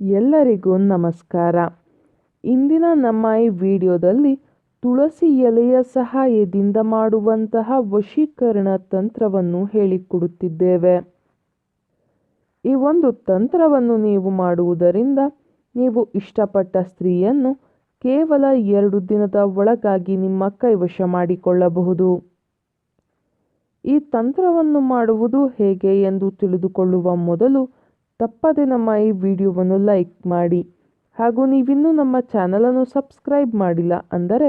ಎಲ್ಲರಿಗೂ ನಮಸ್ಕಾರ. ಇಂದಿನ ನಮ್ಮ ಈ ವಿಡಿಯೋದಲ್ಲಿ ತುಳಸಿ ಎಲೆಯ ಸಹಾಯದಿಂದ ಮಾಡುವಂತಹ ವಶೀಕರಣ ತಂತ್ರವನ್ನು ಹೇಳಿಕೊಡುತ್ತಿದ್ದೇವೆ. ಈ ಒಂದು ತಂತ್ರವನ್ನು ನೀವು ಮಾಡುವುದರಿಂದ ನೀವು ಇಷ್ಟಪಟ್ಟ ಸ್ತ್ರೀಯನ್ನು ಕೇವಲ ಎರಡು ದಿನದ ಒಳಗಾಗಿ ನಿಮ್ಮ ಕೈವಶ ಮಾಡಿಕೊಳ್ಳಬಹುದು. ಈ ತಂತ್ರವನ್ನು ಮಾಡುವುದು ಹೇಗೆ ಎಂದು ತಿಳಿದುಕೊಳ್ಳುವ ಮೊದಲು ತಪ್ಪದೆ ನಮ್ಮ ಈ ವಿಡಿಯೋವನ್ನು ಲೈಕ್ ಮಾಡಿ ಹಾಗೂ ನೀವಿನ್ನೂ ನಮ್ಮ ಚಾನಲನ್ನು ಸಬ್ಸ್ಕ್ರೈಬ್ ಮಾಡಿಲ್ಲ ಅಂದರೆ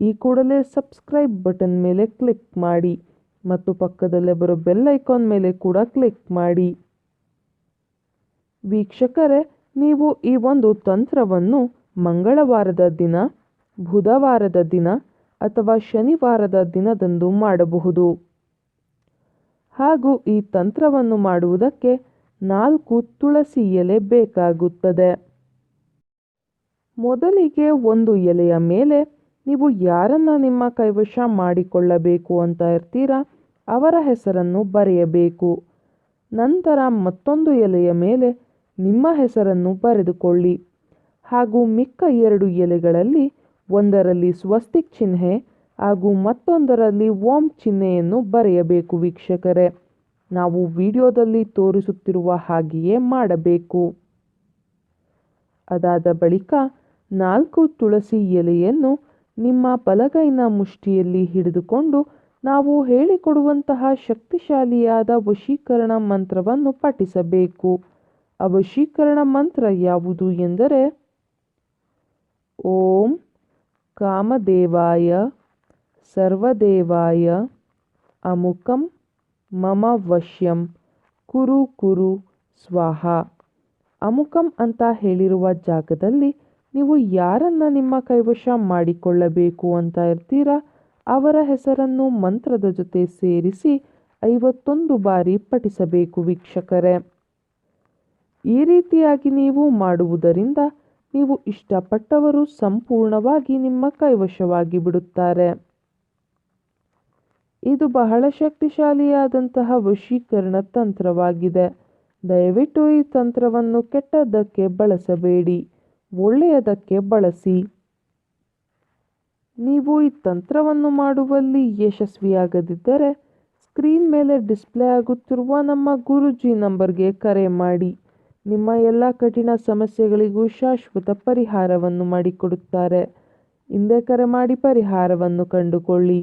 ಈ ಕೂಡಲೇ ಸಬ್ಸ್ಕ್ರೈಬ್ ಬಟನ್ ಮೇಲೆ ಕ್ಲಿಕ್ ಮಾಡಿ ಮತ್ತು ಪಕ್ಕದಲ್ಲೇ ಬರೋ ಬೆಲ್ ಐಕಾನ್ ಮೇಲೆ ಕೂಡ ಕ್ಲಿಕ್ ಮಾಡಿ. ವೀಕ್ಷಕರೇ, ನೀವು ಈ ಒಂದು ತಂತ್ರವನ್ನು ಮಂಗಳವಾರದ ದಿನ, ಬುಧವಾರದ ದಿನ ಅಥವಾ ಶನಿವಾರದ ದಿನದಂದು ಮಾಡಬಹುದು. ಹಾಗೂ ಈ ತಂತ್ರವನ್ನು ಮಾಡುವುದಕ್ಕೆ ನಾಲ್ಕು ತುಳಸಿ ಎಲೆ ಬೇಕಾಗುತ್ತದೆ. ಮೊದಲಿಗೆ ಒಂದು ಎಲೆಯ ಮೇಲೆ ನೀವು ಯಾರನ್ನ ನಿಮ್ಮ ಕೈವಶ ಮಾಡಿಕೊಳ್ಳಬೇಕು ಅಂತ ಇರ್ತೀರಾ? ಅವರ ಹೆಸರನ್ನು ಬರೆಯಬೇಕು. ನಂತರ ಮತ್ತೊಂದು ಎಲೆಯ ಮೇಲೆ ನಿಮ್ಮ ಹೆಸರನ್ನು ಬರೆದುಕೊಳ್ಳಿ. ಹಾಗೂ ಮಿಕ್ಕ ಎರಡು ಎಲೆಗಳಲ್ಲಿ ಒಂದರಲ್ಲಿ ಸ್ವಸ್ತಿಕ್ ಚಿಹ್ನೆ ಹಾಗೂ ಮತ್ತೊಂದರಲ್ಲಿ ಓಂ ಚಿಹ್ನೆಯನ್ನು ಬರೆಯಬೇಕು ವೀಕ್ಷಕರೇ. ನಾವು ವಿಡಿಯೋದಲ್ಲಿ ತೋರಿಸುತ್ತಿರುವ ಹಾಗೆಯೇ ಮಾಡಬೇಕು. ಅದಾದ ಬಳಿಕ ನಾಲ್ಕು ತುಳಸಿ ಎಲೆಯನ್ನು ನಿಮ್ಮ ಬಲಗೈನ ಮುಷ್ಟಿಯಲ್ಲಿ ಹಿಡಿದುಕೊಂಡು ನಾವು ಹೇಳಿಕೊಡುವಂತಹ ಶಕ್ತಿಶಾಲಿಯಾದ ವಶೀಕರಣ ಮಂತ್ರವನ್ನು ಪಠಿಸಬೇಕು. ಆ ವಶೀಕರಣ ಮಂತ್ರ ಯಾವುದು ಎಂದರೆ, ಓಂ ಕಾಮದೇವಾಯ ಸರ್ವದೇವಾಯ ಅಮುಕಂ ಮಮ ವಶ್ಯಂ ಕುರು ಕುರು ಸ್ವಾಹ. ಅಮುಕಂ ಅಂತ ಹೇಳಿರುವ ಜಾಗದಲ್ಲಿ ನೀವು ಯಾರನ್ನ ನಿಮ್ಮ ಕೈವಶ ಮಾಡಿಕೊಳ್ಳಬೇಕು ಅಂತ ಇರ್ತೀರಾ? ಅವರ ಹೆಸರನ್ನು ಮಂತ್ರದ ಜೊತೆ ಸೇರಿಸಿ ಐವತ್ತೊಂದು ಬಾರಿ ಪಠಿಸಬೇಕು ವೀಕ್ಷಕರೇ. ಈ ರೀತಿಯಾಗಿ ನೀವು ಮಾಡುವುದರಿಂದ ನೀವು ಇಷ್ಟಪಟ್ಟವರು ಸಂಪೂರ್ಣವಾಗಿ ನಿಮ್ಮ ಕೈವಶವಾಗಿ ಬಿಡುತ್ತಾರೆ. ಇದು ಬಹಳ ಶಕ್ತಿಶಾಲಿಯಾದಂತಹ ವಶೀಕರಣ ತಂತ್ರವಾಗಿದೆ. ದಯವಿಟ್ಟು ಈ ತಂತ್ರವನ್ನು ಕೆಟ್ಟದ್ದಕ್ಕೆ ಬಳಸಬೇಡಿ, ಒಳ್ಳೆಯದಕ್ಕೆ ಬಳಸಿ. ನೀವು ಈ ತಂತ್ರವನ್ನು ಮಾಡುವಲ್ಲಿ ಯಶಸ್ವಿಯಾಗದಿದ್ದರೆ ಸ್ಕ್ರೀನ್ ಮೇಲೆ ಡಿಸ್ಪ್ಲೇ ಆಗುತ್ತಿರುವ ನಮ್ಮ ಗುರುಜಿ ನಂಬರ್ಗೆ ಕರೆ ಮಾಡಿ. ನಿಮ್ಮ ಎಲ್ಲ ಕಠಿಣ ಸಮಸ್ಯೆಗಳಿಗೂ ಶಾಶ್ವತ ಪರಿಹಾರವನ್ನು ಮಾಡಿಕೊಡುತ್ತಾರೆ. ಹಿಂದೆ ಕರೆ ಮಾಡಿ ಪರಿಹಾರವನ್ನು ಕಂಡುಕೊಳ್ಳಿ.